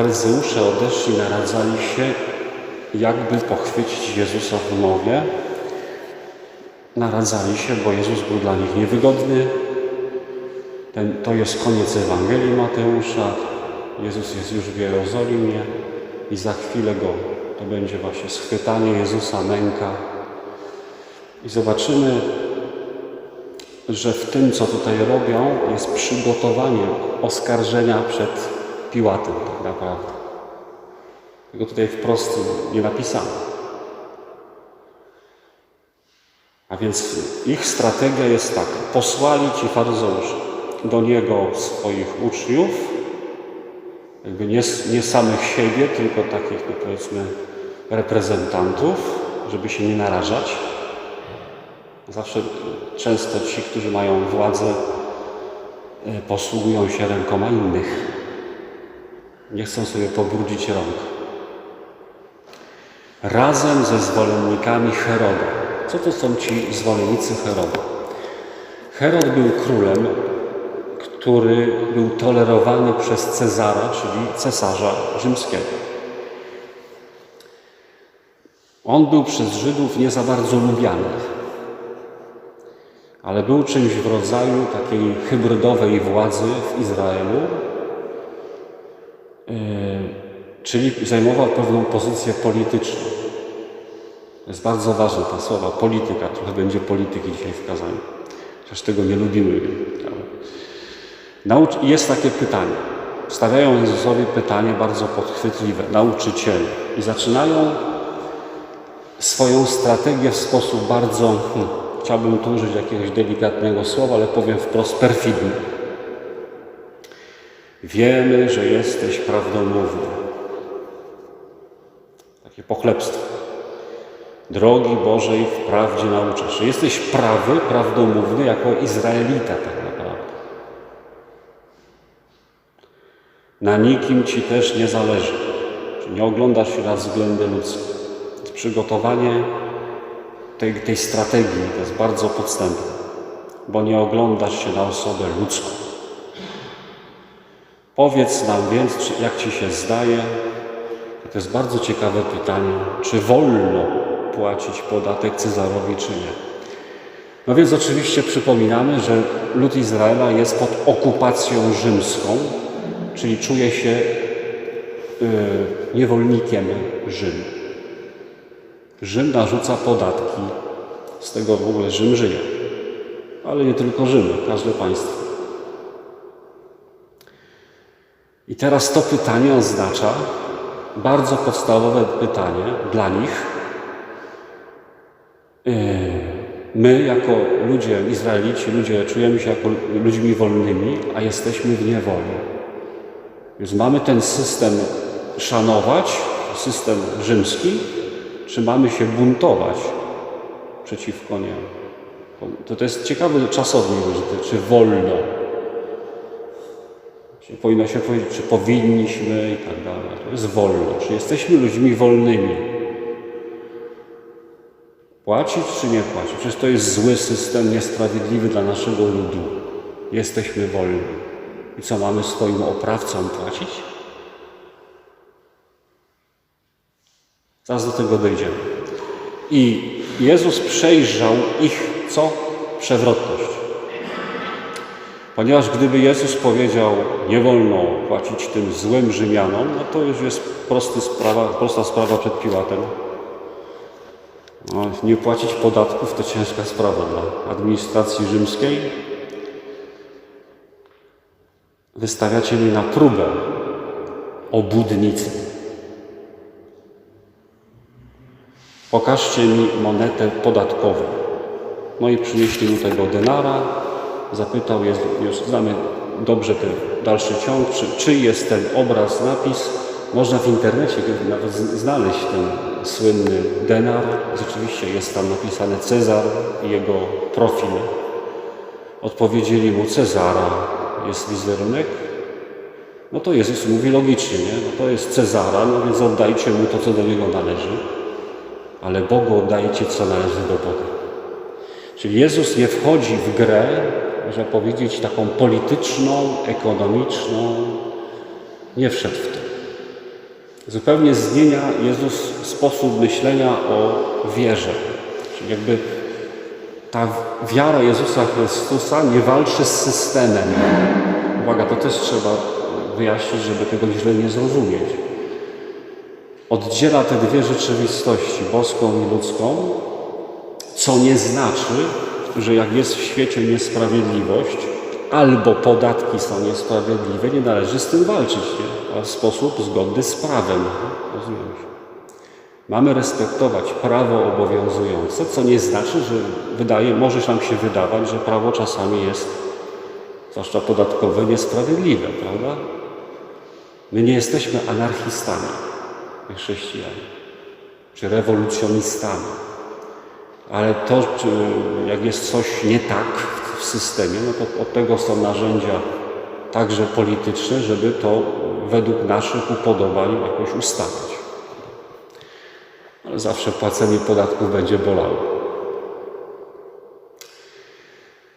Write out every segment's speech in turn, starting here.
faryzeusze odeszli, naradzali się, jakby pochwycić Jezusa w mowie. Naradzali się, bo Jezus był dla nich niewygodny. Ten, to jest koniec Ewangelii Mateusza. Jezus jest już w Jerozolimie i za chwilę go to będzie właśnie schwytanie Jezusa, męka. I zobaczymy, że w tym, co tutaj robią, jest przygotowanie oskarżenia przed Piłatem, tak naprawdę. Tego tutaj wprost nie napisano. A więc ich strategia jest taka: posłali ci faryzeusze do niego swoich uczniów, jakby nie, nie samych siebie, tylko takich, no powiedzmy, reprezentantów, żeby się nie narażać. Zawsze często ci, którzy mają władzę, e, posługują się rękoma innych. Nie chcą sobie pobrudzić rąk. Razem ze zwolennikami Heroda. Co to są ci zwolennicy Heroda? Herod był królem, który był tolerowany przez Cezara, czyli cesarza rzymskiego. On był przez Żydów nie za bardzo lubiany, ale był czymś w rodzaju takiej hybrydowej władzy w Izraelu, czyli zajmował pewną pozycję polityczną. To jest bardzo ważne ta słowa, polityka. Trochę będzie polityki dzisiaj w kazaniu. Chociaż tego nie lubimy. Naucz... Jest takie pytanie. Stawiają Jezusowi pytanie bardzo podchwytliwe. Nauczyciele. I zaczynają swoją strategię w sposób bardzo, hmm, chciałbym tu użyć jakiegoś delikatnego słowa, ale powiem wprost perfidny. Wiemy, że jesteś prawdomówny. Takie pochlebstwo. Drogi Bożej w prawdzie nauczasz. Jesteś prawy, prawdomówny jako Izraelita tak naprawdę. Na nikim Ci też nie zależy. Nie oglądasz się na względy ludzkie. Przygotowanie tej, tej strategii to jest bardzo podstępne, bo nie oglądasz się na osobę ludzką. Powiedz nam więc, jak Ci się zdaje, to jest bardzo ciekawe pytanie, czy wolno płacić podatek Cezarowi, czy nie. No więc oczywiście przypominamy, że lud Izraela jest pod okupacją rzymską, czyli czuje się yy, niewolnikiem Rzymu. Rzym narzuca podatki, z tego w ogóle Rzym żyje. Ale nie tylko Rzym, każde państwo. I teraz to pytanie oznacza bardzo podstawowe pytanie dla nich. Yy, my, jako ludzie, Izraelici, ludzie, czujemy się jako ludźmi wolnymi, a jesteśmy w niewoli. Więc mamy ten system szanować, system rzymski, czy mamy się buntować przeciwko niemu? To, to jest ciekawy czasownik, czy wolno. Powinno się powiedzieć, czy powinniśmy i tak dalej. To jest wolno. Czy jesteśmy ludźmi wolnymi? Płacić czy nie płacić? Przecież to jest zły system, niesprawiedliwy dla naszego ludu. Jesteśmy wolni. I co, mamy swoim oprawcom płacić? Zaraz do tego dojdziemy. I Jezus przejrzał ich, co? Przewrotność. Ponieważ gdyby Jezus powiedział, nie wolno płacić tym złym Rzymianom, no to już jest prosty sprawa, prosta sprawa przed Piłatem. No, nie płacić podatków to ciężka sprawa dla administracji rzymskiej. Wystawiacie mi na próbę obłudnicy. Pokażcie mi monetę podatkową. No i przynieśli mu tego denara. Zapytał, jest, już znamy dobrze ten dalszy ciąg, czy, czy jest ten obraz, napis. Można w internecie nawet znaleźć ten słynny denar. Rzeczywiście jest tam napisany Cezar i jego profil. Odpowiedzieli mu Cezara, jest wizerunek. No to Jezus mówi logicznie, nie? No to jest Cezara, no więc oddajcie mu to, co do niego należy ale Bogu oddajcie, co należy do Boga. Czyli Jezus nie wchodzi w grę, można powiedzieć, taką polityczną, ekonomiczną. Nie wszedł w to. zupełnie zmienia Jezus sposób myślenia o wierze. Czyli jakby ta wiara Jezusa Chrystusa nie walczy z systemem. Uwaga, to też trzeba wyjaśnić, żeby tego źle nie zrozumieć. Oddziela te dwie rzeczywistości, boską i ludzką, co nie znaczy, że jak jest w świecie niesprawiedliwość, albo podatki są niesprawiedliwe, nie należy z tym walczyć, nie? a w sposób zgodny z prawem. Mamy respektować prawo obowiązujące, co nie znaczy, że wydaje, może nam się wydawać, że prawo czasami jest, zwłaszcza podatkowe, niesprawiedliwe, prawda? My nie jesteśmy anarchistami, jak chrześcijanie, czy rewolucjonistami. Ale to, czy jak jest coś nie tak w systemie, no to od tego są narzędzia także polityczne, żeby to według naszych upodobań jakoś ustawić. Ale zawsze płacenie podatków będzie bolało.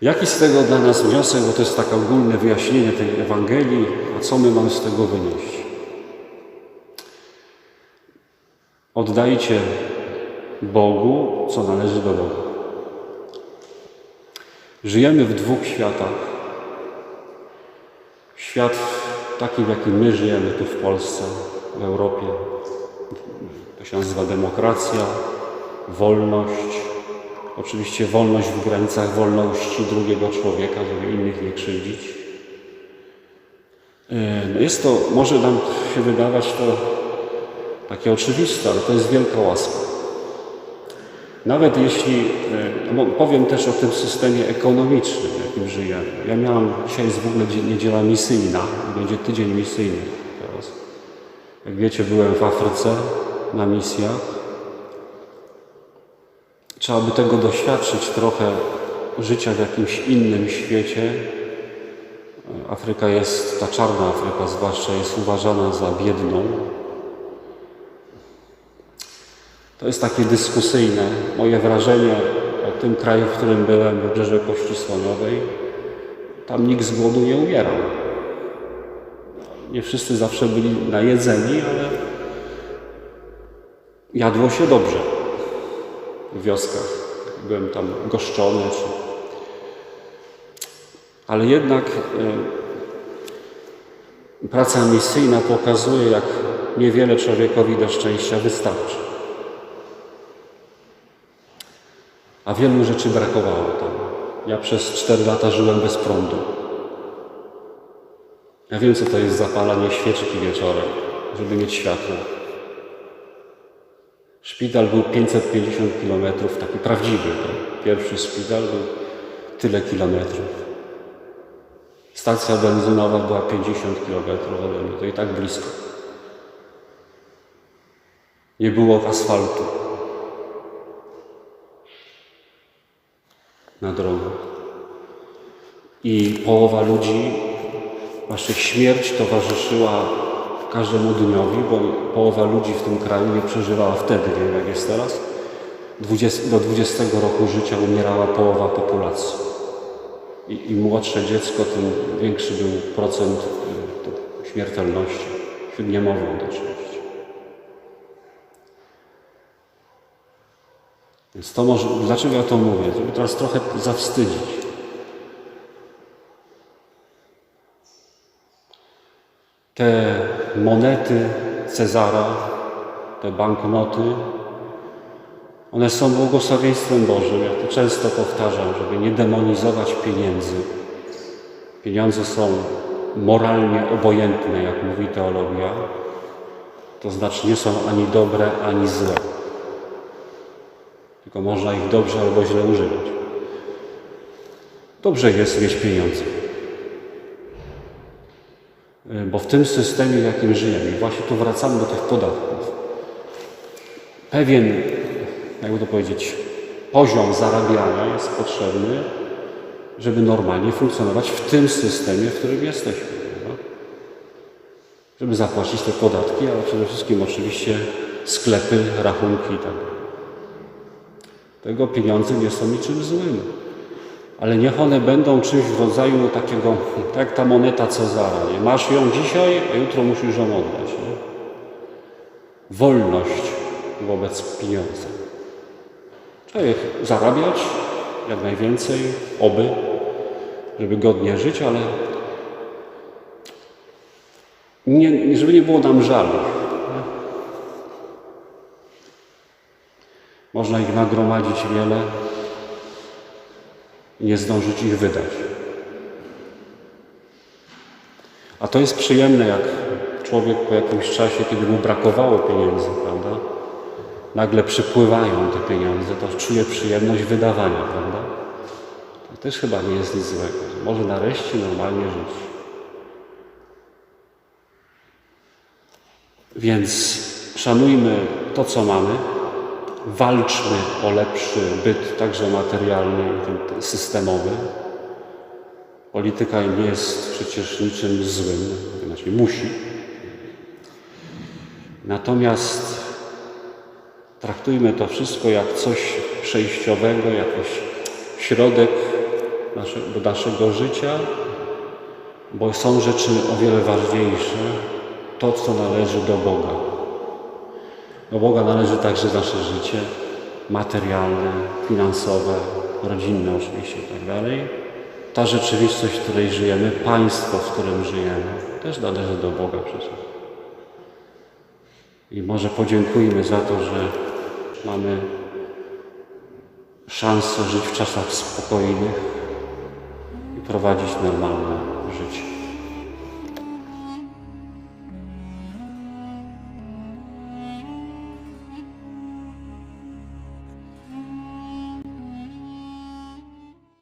Jaki z tego dla nas wniosek, bo to jest takie ogólne wyjaśnienie tej Ewangelii, a co my mamy z tego wynieść? Oddajcie Bogu, co należy do Boga. Żyjemy w dwóch światach. Świat taki, w jakim my żyjemy tu w Polsce, w Europie. To się nazywa demokracja, wolność. Oczywiście wolność w granicach wolności drugiego człowieka, żeby innych nie krzywdzić. No Jest to, może nam się wydawać to takie oczywiste, ale to jest wielka łaska. Nawet jeśli, no powiem też o tym systemie ekonomicznym, jakim żyjemy. Ja miałam, dzisiaj jest w ogóle niedziela misyjna, będzie tydzień misyjny teraz. Jak wiecie, byłem w Afryce na misjach. Trzeba by tego doświadczyć trochę życia w jakimś innym świecie. Afryka jest, ta czarna Afryka zwłaszcza, jest uważana za biedną, To jest takie dyskusyjne. Moje wrażenie o tym kraju, w którym byłem, wybrzeże Kości Słoniowej, tam nikt z głodu nie umierał. Nie wszyscy zawsze byli najedzeni, ale jadło się dobrze w wioskach. Byłem tam goszczony. Czy... Ale jednak y, praca misyjna pokazuje, jak niewiele człowiekowi do szczęścia wystarczy. A wielu rzeczy brakowało tam. Ja przez 4 lata żyłem bez prądu. Ja wiem, co to jest zapalanie świeczki wieczorem, żeby mieć światło. Szpital był 550 kilometrów, taki prawdziwy. Pierwszy szpital był tyle kilometrów. Stacja benzynowa była 50 kilometrów ode mnie, to i tak blisko. Nie było asfaltu. Na drogach. I połowa ludzi, waszych śmierć towarzyszyła każdemu dniowi, bo połowa ludzi w tym kraju nie przeżywała wtedy, wiem jak jest teraz. 20, do 20 roku życia umierała połowa populacji. I, Im młodsze dziecko, tym większy był procent y, śmiertelności wśród niemowląt oczywiście. Więc to może, dlaczego ja to mówię? Żeby teraz trochę zawstydzić. Te monety Cezara, te banknoty, one są błogosławieństwem Bożym. Ja to często powtarzam, żeby nie demonizować pieniędzy. Pieniądze są moralnie obojętne, jak mówi teologia. To znaczy nie są ani dobre, ani złe tylko można ich dobrze albo źle używać. Dobrze jest mieć pieniądze. Y, bo w tym systemie, w jakim żyjemy, właśnie tu wracamy do tych podatków, pewien, jakby to powiedzieć, poziom zarabiania jest potrzebny, żeby normalnie funkcjonować w tym systemie, w którym jesteśmy. Prawda? Żeby zapłacić te podatki, ale przede wszystkim oczywiście sklepy, rachunki i tak. Tego pieniądze nie są niczym złym. Ale niech one będą czymś w rodzaju takiego, tak ta moneta Cezara. Nie? Masz ją dzisiaj, a jutro musisz ją oddać. Nie? wolność wobec pieniądza. Człowiek zarabiać jak najwięcej, oby, żeby godnie żyć, ale nie, żeby nie było nam żalu. Można ich nagromadzić wiele i nie zdążyć ich wydać. A to jest przyjemne, jak człowiek po jakimś czasie, kiedy mu brakowało pieniędzy, prawda? Nagle przypływają te pieniądze, to czuje przyjemność wydawania, prawda? To też chyba nie jest nic złego. Może nareszcie normalnie żyć. Więc szanujmy to, co mamy, walczmy o lepszy byt, także materialny i systemowy. Polityka nie jest przecież niczym złym, znaczy musi. Natomiast traktujmy to wszystko jak coś przejściowego, jakiś środek naszego życia, bo są rzeczy o wiele ważniejsze. To, co należy do Boga. Do Boga należy także nasze życie materialne, finansowe, rodzinne oczywiście i tak. Ta rzeczywistość, w której żyjemy, państwo, w którym żyjemy, też należy do Boga przecież. I może podziękujmy za to, że mamy szansę żyć w czasach spokojnych i prowadzić normalne życie.